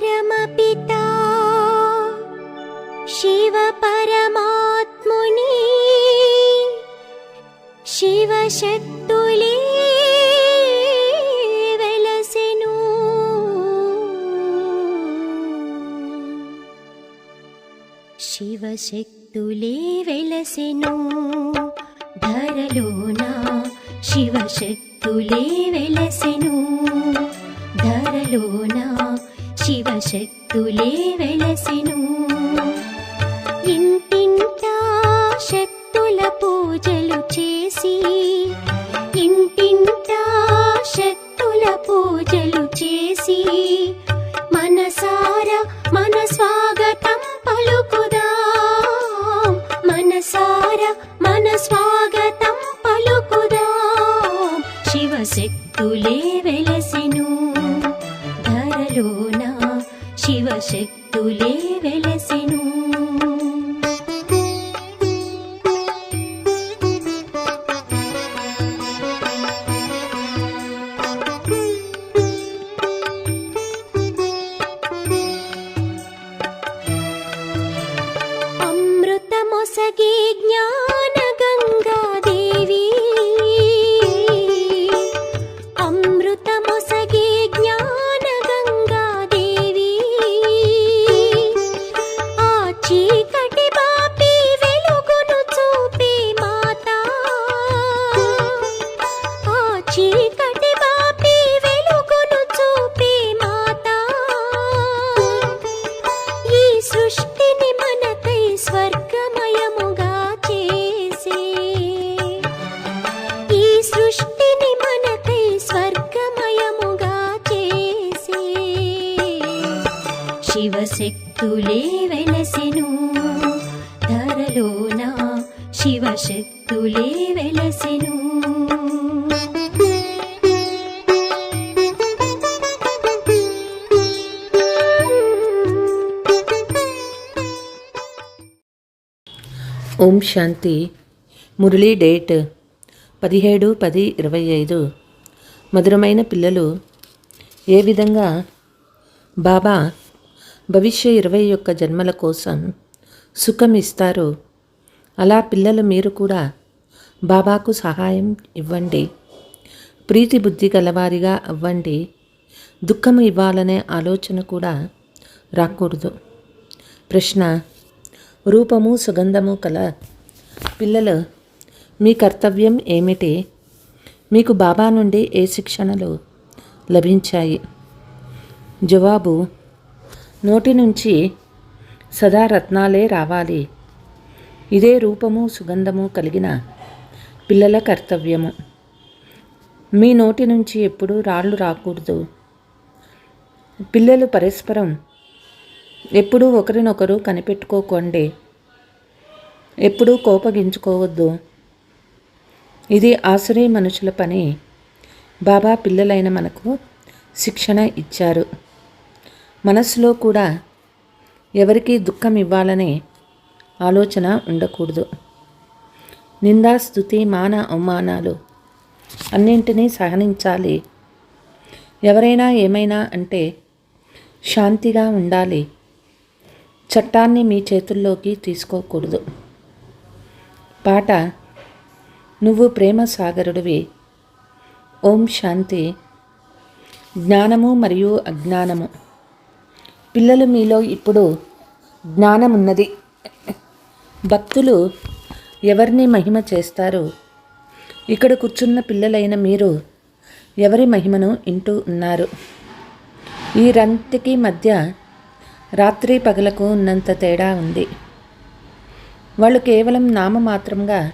పరమపితా శివ పరమాత్ముని శివశక్తులే వెలసెను శివశక్తులే వెలసెను ధరలోన శివశక్తులే వెలసెను శక్తులే వెలసిను. ఓం శాంతి. మురళీ డేట్ పదిహేడు పది ఇరవై ఐదు. మధురమైన పిల్లలు ఏ విధంగా బాబా భవిష్య ఇరవై యొక్క జన్మల కోసం సుఖం ఇస్తారు? అలా పిల్లలు మీరు కూడా బాబాకు సహాయం ఇవ్వండి. ప్రీతి బుద్ధి గలవారిగా అవ్వండి. దుఃఖము ఇవ్వాలనే ఆలోచన కూడా రాకూడదు. ప్రశ్న రూపము సుగంధము కల. పిల్లలు మీ కర్తవ్యం ఏమిటి? మీకు బాబా నుండి ఏ శిక్షణలు లభించాయి? జవాబు నోటి నుంచి సదా రత్నాలే రావాలి. ఇదే రూపము సుగంధము కలిగిన పిల్లల కర్తవ్యము. మీ నోటి నుంచి ఎప్పుడూ రాళ్ళు రాకూడదు. పిల్లలు పరస్పరం ఎప్పుడూ ఒకరినొకరు కనిపెట్టుకోకండి. ఎప్పుడూ కోపగించుకోవద్దు. ఇది ఆసురే మనుషుల పని. బాబా పిల్లలైన మనకు శిక్షణ ఇచ్చారు. మనస్సులో కూడా ఎవరికి దుఃఖం ఇవ్వాలనే ఆలోచన ఉండకూడదు. నిందా స్థుతి మాన అవమానాలు అన్నింటినీ సహనించాలి. ఎవరైనా ఏమైనా అంటే శాంతిగా ఉండాలి. చట్టాన్ని మీ చేతుల్లోకి తీసుకోకూడదు. పాట నువ్వు ప్రేమ సాగరుడివి ఓం శాంతి జ్ఞానము మరియు అజ్ఞానము. పిల్లలు మీలో ఇప్పుడు జ్ఞానం ఉన్నది భక్తులు ఎవరిని మహిమ చేస్తారు? ఇక్కడ కూర్చున్న పిల్లలైన మీరు ఎవరి మహిమను ఇంటూ ఉన్నారు? ఈ రంతికి మధ్య రాత్రి పగలకు ఉన్నంత తేడా ఉంది. వాళ్ళు కేవలం నామమాత్రంగా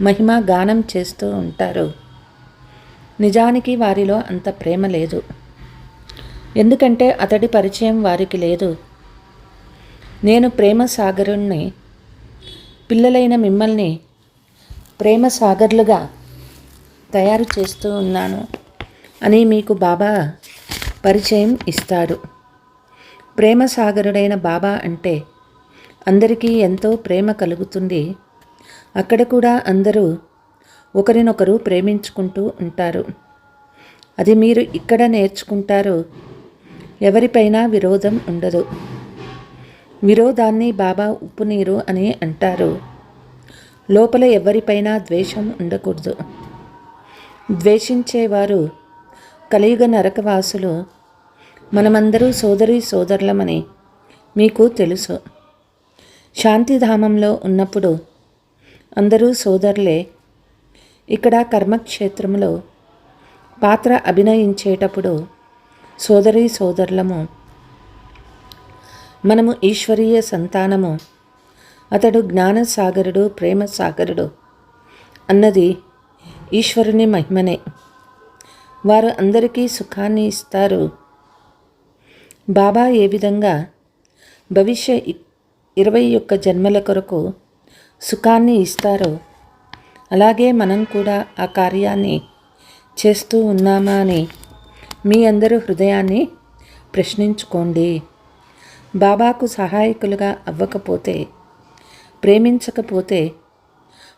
మహిమ గానం చేస్తూ ఉంటారు. నిజానికి వారిలో అంత ప్రేమ లేదు. ఎందుకంటే అతడి పరిచయం వారికి లేదు. నేను ప్రేమ సాగరుణ్ణి పిల్లలైన మిమ్మల్ని ప్రేమ సాగర్లుగా తయారు చేస్తూ ఉన్నాను అని మీకు బాబా పరిచయం ఇస్తాడు. ప్రేమ సాగరుడైన బాబా అంటే అందరికీ ఎంతో ప్రేమ కలుగుతుంది. అక్కడ కూడా అందరూ ఒకరినొకరు ప్రేమించుకుంటూ ఉంటారు. అది మీరు ఇక్కడ నేర్చుకుంటారు ఎవరిపైనా విరోధం ఉండదు. విరోధాన్ని బాబా ఉప్పు నీరు అని అంటారు. లోపల ఎవరిపైనా ద్వేషం ఉండకూడదు. ద్వేషించేవారు కలియుగ నరకవాసులు మనమందరూ సోదరి సోదరులమని మీకు తెలుసు. శాంతిధామంలో ఉన్నప్పుడు అందరూ సోదరులే. ఇక్కడ కర్మక్షేత్రంలో పాత్ర అభినయించేటప్పుడు సోదరి సోదరులము మనము ఈశ్వరీయ సంతానము అతడు జ్ఞానసాగరుడు ప్రేమసాగరుడు అన్నది ఈశ్వరుని మహిమనే. వారు అందరికీ సుఖాన్ని ఇస్తారు. బాబా ఏ విధంగా భవిష్య ఇ- ఇరవై ఒక్క జన్మల కొరకు సుఖాన్ని ఇస్తారో అలాగే మనం కూడా ఆ కార్యాన్ని చేస్తూ ఉన్నామా అని మీ అందరూ హృదయాన్ని ప్రశ్నించుకోండి. బాబాకు సహాయకులుగా అవ్వకపోతే ప్రేమించకపోతే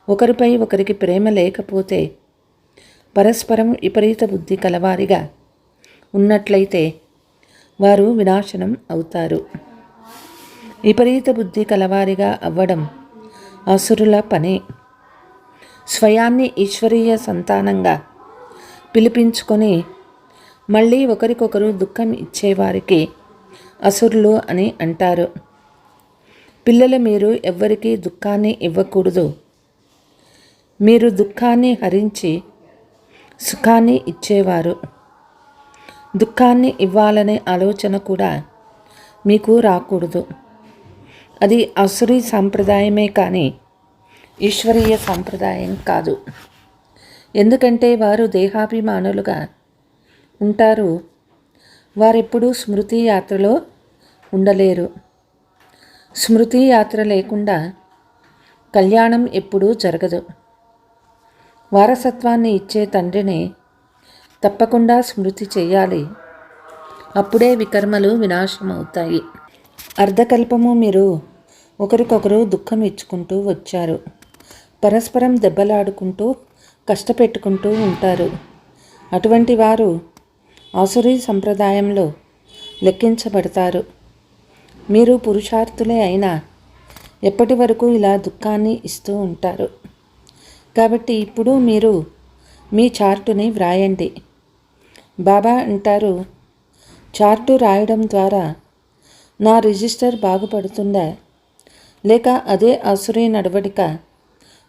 ఒకరిపై ఒకరికి ప్రేమ లేకపోతే పరస్పరం విపరీత బుద్ధి కలవారిగా ఉన్నట్లయితే వారు వినాశనం అవుతారు. విపరీత బుద్ధి కలవారిగా అవ్వడం అసురుల పని. స్వయాన్ని ఈశ్వరీయ సంతానంగా పిలిపించుకొని మళ్ళీ ఒకరికొకరు దుఃఖం ఇచ్చేవారికి అసురులు అని అంటారు. పిల్లలు మీరు ఎవ్వరికీ దుఃఖాన్ని ఇవ్వకూడదు. మీరు దుఃఖాన్ని హరించి సుఖాన్ని ఇచ్చేవారు. దుఃఖాన్ని ఇవ్వాలనే ఆలోచన కూడా మీకు రాకూడదు. అది అసురీ సాంప్రదాయమే కానీ ఈశ్వరీయ సాంప్రదాయం కాదు. ఎందుకంటే వారు దేహాభిమానులుగా ఉంటారు. వారెప్పుడూ స్మృతి యాత్రలో ఉండలేరు. స్మృతి యాత్ర లేకుండా కళ్యాణం ఎప్పుడూ జరగదు. వారసత్వాన్ని ఇచ్చే తండ్రిని తప్పకుండా స్మృతి చేయాలి. అప్పుడే వికర్మలు వినాశమవుతాయి. అర్ధకల్పము మీరు ఒకరికొకరు దుఃఖం ఇచ్చుకుంటూ వచ్చారు. పరస్పరం దెబ్బలాడుకుంటూ కష్టపెట్టుకుంటూ ఉంటారు. అటువంటి వారు ఆసురీ సంప్రదాయంలో లెక్కించబడతారు. మీరు పురుషార్థులే అయినా ఎప్పటి వరకు ఇలా దుఃఖాన్ని ఇస్తూ ఉంటారు. కాబట్టి ఇప్పుడు మీరు మీ చార్టుని వ్రాయండి. బాబా అంటారు. చార్టు రాయడం ద్వారా నా రిజిస్టర్ బాగుపడుతుందా? లేక అదే అసురీ నడవడిక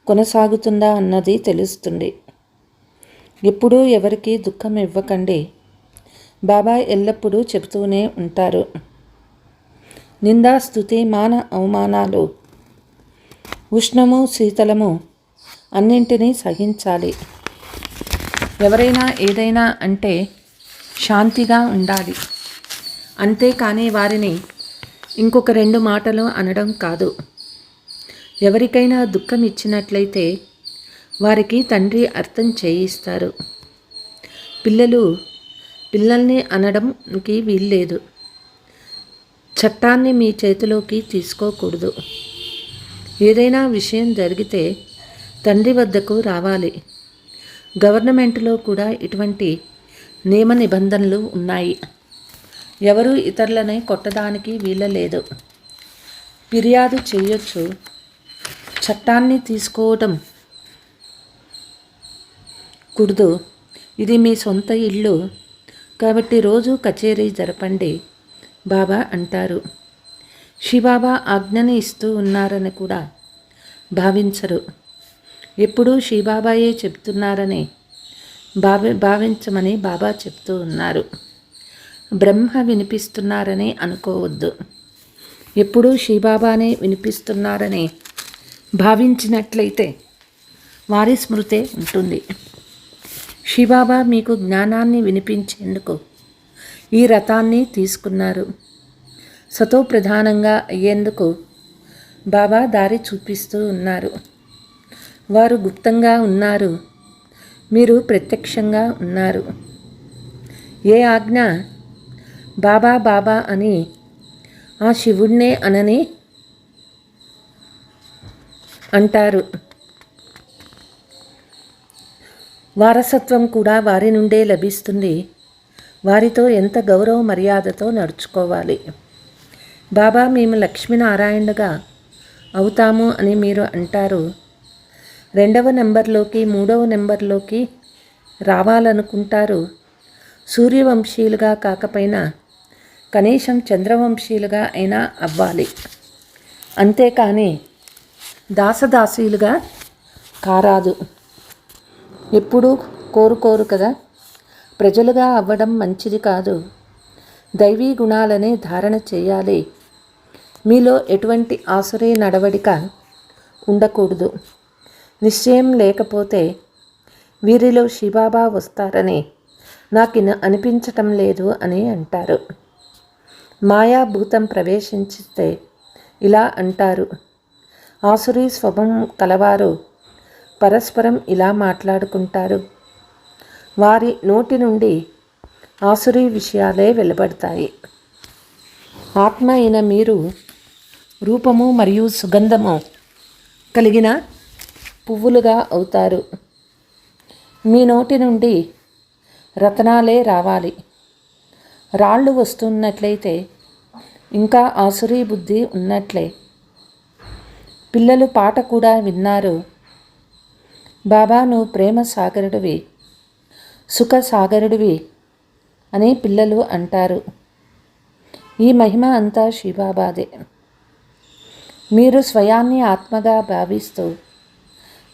కొనసాగుతుందా అన్నది తెలుస్తుంది. ఎప్పుడూ ఎవరికి దుఃఖం ఇవ్వకండి. బాబా ఎల్లప్పుడూ చెబుతూనే ఉంటారు. నిందా స్థుతి మాన అవమానాలు ఉష్ణము శీతలము అన్నింటినీ సహించాలి. ఎవరైనా ఏదైనా అంటే శాంతిగా ఉండాలి. అంతేకాని వారిని ఇంకొక రెండు మాటలు అనడం కాదు. ఎవరికైనా దుఃఖం ఇచ్చినట్లయితే వారికి తండ్రి అర్థం చేయిస్తారు. పిల్లలు పిల్లల్ని అనడంకి వీల్లేదు. చట్టాన్ని మీ చేతిలోకి తీసుకోకూడదు. ఏదైనా విషయం జరిగితే తండ్రి వద్దకు రావాలి. గవర్నమెంట్లో కూడా ఇటువంటి నియమ నిబంధనలు ఉన్నాయి. ఎవరు ఇతరులని కొట్టడానికి వీలలేదు. ఫిర్యాదు చేయొచ్చు. చట్టాన్ని తీసుకోవడం కూడదు ఇది మీ సొంత ఇల్లు. కాబట్టి రోజు కచేరీ జరపండి బాబా అంటారు. శివాబా ఆజ్ఞని ఇస్తూ ఉన్నారని కూడా భావించరు. ఎప్పుడూ శివాబాయే చెప్తున్నారని భావి భావించమని బాబా చెప్తూ ఉన్నారు. బ్రహ్మ వినిపిస్తున్నారని అనుకోవద్దు. ఎప్పుడూ శ్రీబాబానే వినిపిస్తున్నారని భావించినట్లయితే వారి స్మృతే ఉంటుంది. శిబాబా మీకు జ్ఞానాన్ని వినిపించేందుకు ఈ రథాన్ని తీసుకున్నారు. సతో ప్రధానంగా అయ్యేందుకు బాబా దారి చూపిస్తూ ఉన్నారు. వారు గుప్తంగా ఉన్నారు. మీరు ప్రత్యక్షంగా ఉన్నారు. ఏ ఆజ్ఞ? బాబా బాబా అని ఆ శివుణ్ణే అనని అంటారు. వారసత్వం కూడా వారి నుండే లభిస్తుంది. వారితో ఎంత గౌరవ మర్యాదతో నడుచుకోవాలి. బాబా మేము లక్ష్మీనారాయణగా అవుతాము అని మీరు అంటారు. రెండవ నెంబర్లోకి మూడవ నెంబర్లోకి రావాలనుకుంటారు. సూర్యవంశీయులుగా కాకపోయినా కనీసం చంద్రవంశీయులుగా అయినా అవ్వాలి. అంతేకాని దాసదాసీలుగా కారాదు. ఎప్పుడూ కోరుకోరు కదా. ప్రజలుగా అవ్వడం మంచిది కాదు. దైవీ గుణాలనే ధారణ చేయాలి. మీలో ఎటువంటి ఆసురే నడవడిక ఉండకూడదు. నిశ్చయం లేకపోతే వీరిలో శిబాబా వస్తారని నాకు ఇన- అనిపించటం లేదు అని అంటారు. మాయాభూతం ప్రవేశించితే ఇలా అంటారు. ఆసురీ స్వభం కలవారు పరస్పరం ఇలా మాట్లాడుకుంటారు. వారి నోటి నుండి ఆసురీ విషయాలే వెలువడతాయి. ఆత్మ అయిన మీరు రూపము మరియు సుగంధము కలిగిన పువ్వులుగా అవుతారు. మీ నోటి నుండి రతనాలే రావాలి. రాళ్ళు వస్తున్నట్లయితే ఇంకా ఆసురీ బుద్ధి ఉన్నట్లే. పిల్లలు పాట కూడా విన్నారు. బాబా నువ్వు ప్రేమ సాగరుడివి సుఖ సాగరుడివి అని పిల్లలు అంటారు. ఈ మహిమ అంతా శివబాబాదే మీరు స్వయాన్ని ఆత్మగా భావిస్తూ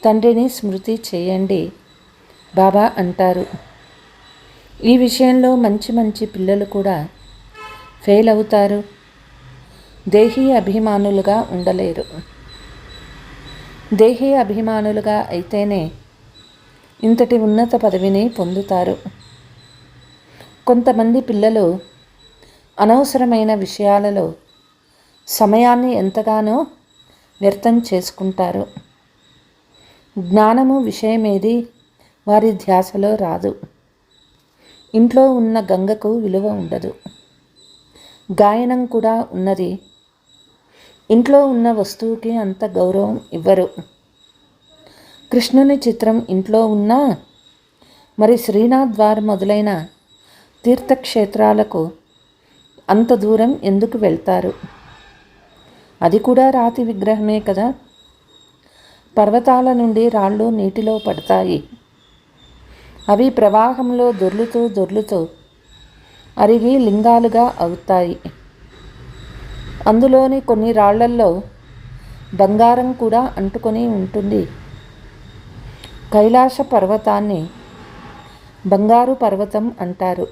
తండ్రిని స్మృతి చేయండి బాబా అంటారు. ఈ విషయంలో మంచి మంచి పిల్లలు కూడా ఫెయిల్ అవుతారు. దేహీ అభిమానులుగా ఉండలేరు. దేహీ అభిమానులుగా అయితేనే ఇంతటి ఉన్నత పదవిని పొందుతారు. కొంతమంది పిల్లలు అనవసరమైన విషయాలలో సమయాన్ని ఎంతగానో వ్యర్థం చేసుకుంటారు. జ్ఞానము విషయమేది వారి ధ్యాసలో రాదు. ఇంట్లో ఉన్న గంగకు విలువ ఉండదు. గాయనం కూడా ఉన్నది. ఇంట్లో ఉన్న వస్తువుకి అంత గౌరవం ఇవ్వరు. కృష్ణుని చిత్రం ఇంట్లో ఉన్నా మరి శ్రీనాథ్ ద్వార్ మొదలైన తీర్థక్షేత్రాలకు అంత దూరం ఎందుకు వెళ్తారు? అది కూడా రాతి విగ్రహమే కదా. పర్వతాల నుండి రాళ్ళు నీటిలో పడతాయి. అవి ప్రవాహంలో దొర్లుతూ దొర్లుతూ అరిగి లింగాలుగా అవుతాయి. అందులోని కొన్ని రాళ్ళల్లో బంగారం కూడా అంటుకొని ఉంటుంది. కైలాస పర్వతాన్ని బంగారు పర్వతం అంటారు.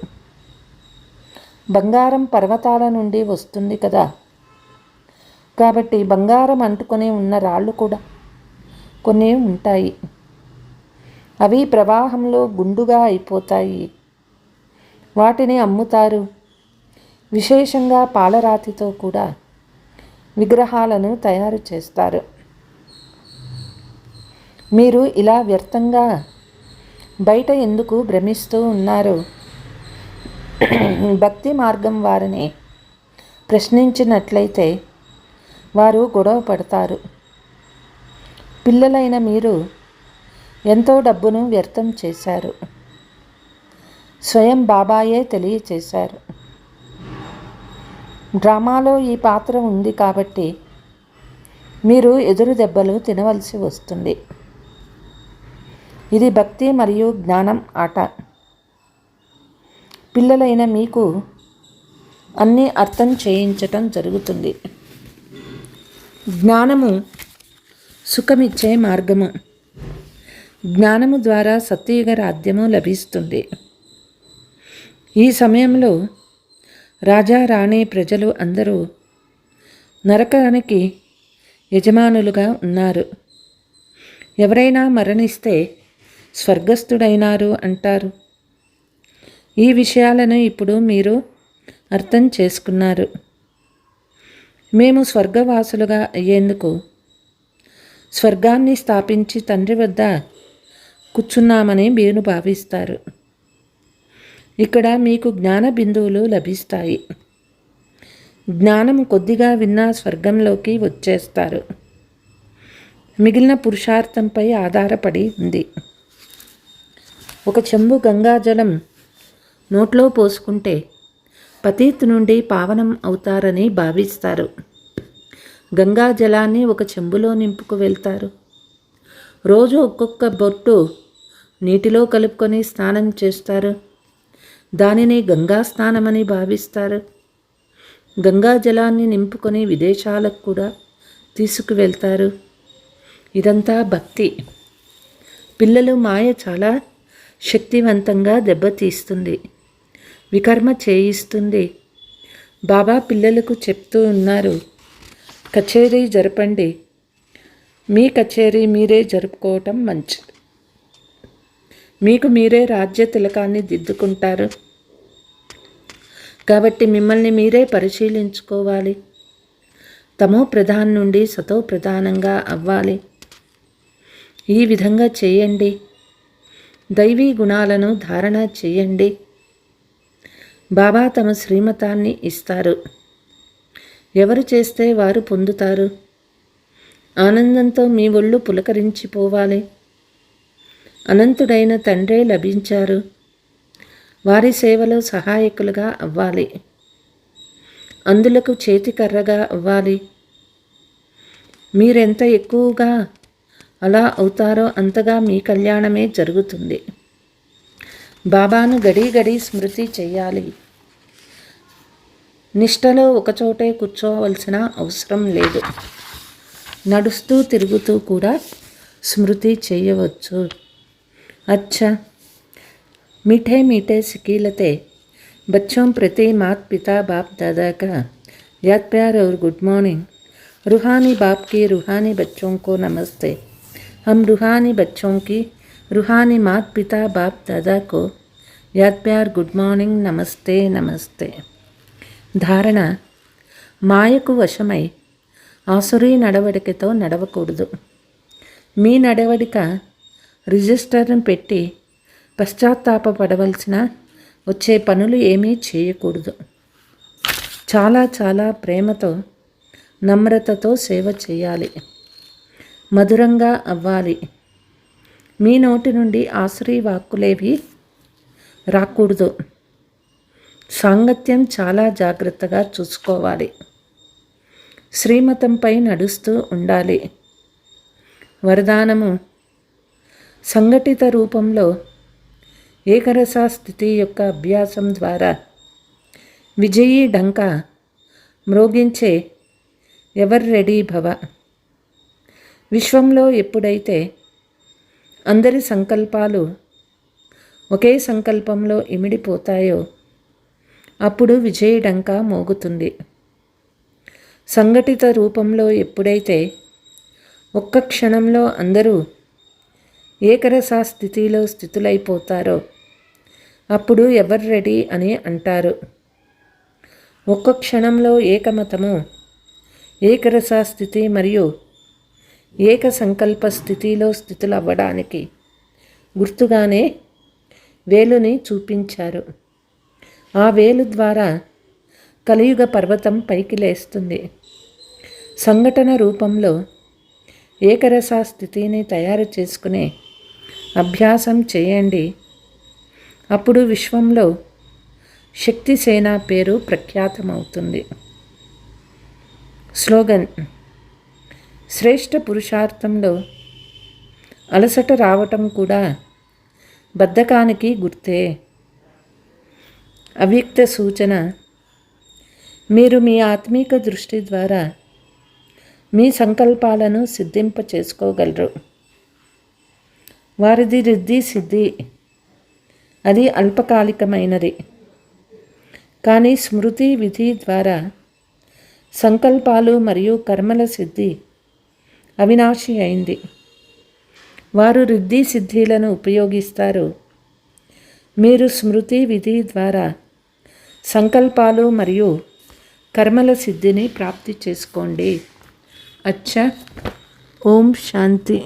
బంగారం పర్వతాల నుండి వస్తుంది కదా. కాబట్టి బంగారం అంటుకొని ఉన్న రాళ్ళు కూడా కొన్ని ఉంటాయి. అవి ప్రవాహంలో గుండుగా అయిపోతాయి. వాటిని అమ్ముతారు. విశేషంగా పాలరాతితో కూడా విగ్రహాలను తయారు చేస్తారు. మీరు ఇలా వ్యర్థంగా బయట ఎందుకు భ్రమిస్తూ ఉన్నారు? భక్తి మార్గం వారిని ప్రశ్నించినట్లయితే వారు గొడవ పడతారు. పిల్లలైన మీరు ఎంతో డబ్బును వ్యర్థం చేశారు. స్వయం బాబాయే తెలియచేశారు. డ్రామాలో ఈ పాత్ర ఉంది కాబట్టి మీరు ఎదురు దెబ్బలు తినవలసి వస్తుంది. ఇది భక్తి మరియు జ్ఞానం ఆట. పిల్లలైన మీకు అన్నీ అర్థం చేయించటం జరుగుతుంది. జ్ఞానము సుఖమిచ్చే మార్గము. జ్ఞానము ద్వారా సత్యయుగ రాజ్యము లభిస్తుంది. ఈ సమయంలో రాజా రాణి ప్రజలు అందరూ నరకానికి యజమానులుగా ఉన్నారు. ఎవరైనా మరణిస్తే స్వర్గస్థుడైనారు అంటారు. ఈ విషయాలను ఇప్పుడు మీరు అర్థం చేసుకున్నారు. మేము స్వర్గవాసులుగా అయ్యేందుకు స్వర్గాన్ని స్థాపించి తండ్రి వద్ద కూర్చున్నామని మీరు భావిస్తారు. ఇక్కడ మీకు జ్ఞాన బిందువులు లభిస్తాయి. జ్ఞానం కొద్దిగా విన్నా స్వర్గంలోకి వచ్చేస్తారు. మిగిలిన పురుషార్థంపై ఆధారపడి ఉంది. ఒక చెంబు గంగాజలం నోట్లో పోసుకుంటే పతీత్ నుండి పావనం అవుతారని భావిస్తారు. గంగా జలాన్ని ఒక చెంబులో నింపుకు వెళ్తారు. రోజు ఒక్కొక్క బొట్టు నీటిలో కలుపుకొని స్నానం చేస్తారు. దానిని గంగా స్నానమని భావిస్తారు. గంగా జలాన్ని నింపుకొని విదేశాలకు కూడా తీసుకువెళ్తారు ఇదంతా భక్తి. పిల్లలు మాయ చాలా శక్తివంతంగా దెబ్బతీస్తుంది. వికర్మ చేయిస్తుంది. బాబా పిల్లలకు చెప్తూ ఉన్నారు. కచేరీ జరపండి. మీ కచేరీ మీరే జరుపుకోవటం మంచిది. మీకు మీరే రాజ్య తిలకాన్ని దిద్దుకుంటారు. కాబట్టి మిమ్మల్ని మీరే పరిశీలించుకోవాలి. తమో ప్రధాన్ నుండి సతో ప్రధానంగా అవ్వాలి. ఈ విధంగా చేయండి. దైవీ గుణాలను ధారణ చేయండి. బాబా తమ శ్రీమతాన్ని ఇస్తారు. ఎవరు చేస్తే వారు పొందుతారు? ఆనందంతో మీ ఒళ్ళు పులకరించిపోవాలి. అనంతుడైన తండ్రే లభించారు. వారి సేవలో సహాయకులుగా అవ్వాలి. అందులకు చేతికర్రగా అవ్వాలి. మీరెంత ఎక్కువగా అలా అవుతారో అంతగా మీ కళ్యాణమే జరుగుతుంది. బాబాను గడి గడి స్మృతి చేయాలి నిష్టలో ఒకచోటే కూర్చోవలసిన అవసరం లేదు నడుస్తూ తిరుగుతూ కూడా స్మృతి చేయవచ్చు अच्छा मीठे मीठे सिकीलते बच्चों प्रति मात पिता बाप दादा का याद प्यार और गुड मॉर्निंग रूहानी बाप की रूहानी बच्चों को नमस्ते हम रूहानी बच्चों की रूहानी मात पिता बाप दादा को याद प्यार गुड మార్నింగ్ నమస్తే నమస్తే ధారణ మాయకు వశమై ఆసురీ నడవడికతో నడవకూడదు. మీ నడవడిక రిజిస్టర్ను పెట్టి పశ్చాత్తాపపడవలసిన వచ్చే పనులు ఏమీ చేయకూడదు. చాలా చాలా ప్రేమతో నమ్రతతో సేవ చేయాలి. మధురంగా అవ్వాలి. మీ నోటి నుండి ఆశ్రీ వాక్కులేవి రాకూడదు. సాంగత్యం చాలా జాగ్రత్తగా చూసుకోవాలి. శ్రీమతంపై నడుస్తూ ఉండాలి. వరదానము. సంఘటిత రూపంలో ఏకరస స్థితి యొక్క అభ్యాసం ద్వారా విజయీ డంక మ్రోగించే ఎవర్ రెడీ భవ. విశ్వంలో ఎప్పుడైతే అందరి సంకల్పాలు ఒకే సంకల్పంలో ఇమిడిపోతాయో అప్పుడు విజయడంక మోగుతుంది. సంఘటిత రూపంలో ఎప్పుడైతే ఒక్క క్షణంలో అందరూ ఏకరసా స్థితిలో స్థితులైపోతారో అప్పుడు ఎవరు రెడీ అని అంటారు. ఒక్క క్షణంలో ఏకమతము ఏకరసా స్థితి మరియు ఏక సంకల్ప స్థితిలో స్థితులవ్వడానికి గుర్తుగానే వేలుని చూపించారు. ఆ వేలు ద్వారా కలియుగ పర్వతం పైకి లేస్తుంది. సంఘటన రూపంలో ఏకరస స్థితిని తయారు చేసుకునే అభ్యాసం చేయండి. అప్పుడు విశ్వంలో శక్తి సేన పేరు ప్రఖ్యాతమవుతుంది. స్లోగన్ శ్రేష్ఠ పురుషార్థంలో అలసట రావటం కూడా బద్ధకానికి గుర్తే. అవ్యక్త సూచన. మీరు మీ ఆత్మీక దృష్టి ద్వారా మీ సంకల్పాలను సిద్ధింప చేసుకోగలరు వారిది రిద్ధి సిద్ధి. అది అల్పకాలికమైనది. కానీ స్మృతి విధి ద్వారా సంకల్పాలు మరియు కర్మల సిద్ధి అవినాశి అయింది. వారు రిద్ధి సిద్ధిలను ఉపయోగిస్తారు. మీరు స్మృతి విధి ద్వారా సంకల్పాలు మరియు కర్మల సిద్ధిని ప్రాప్తి చేసుకోండి. అచ్చా. ఓం శాంతి.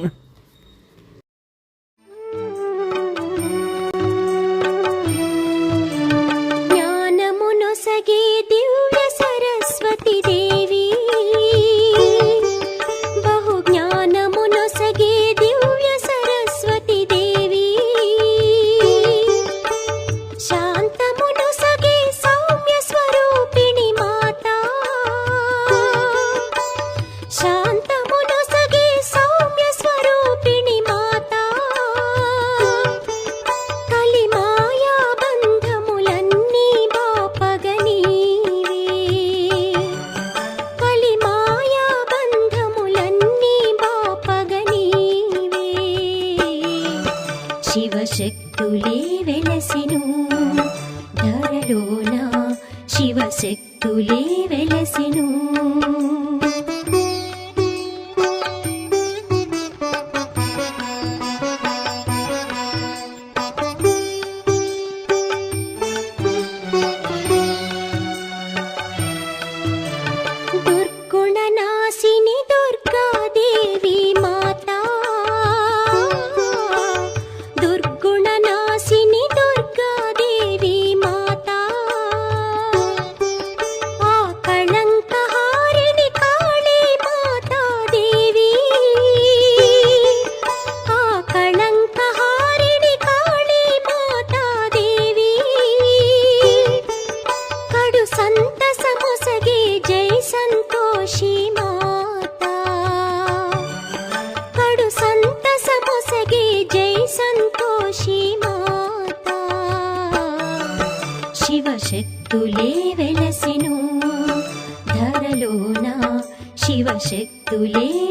శివశక్తులే వెలసిను. శక్తులే వెలసిను. ధరలోన శివశక్తులే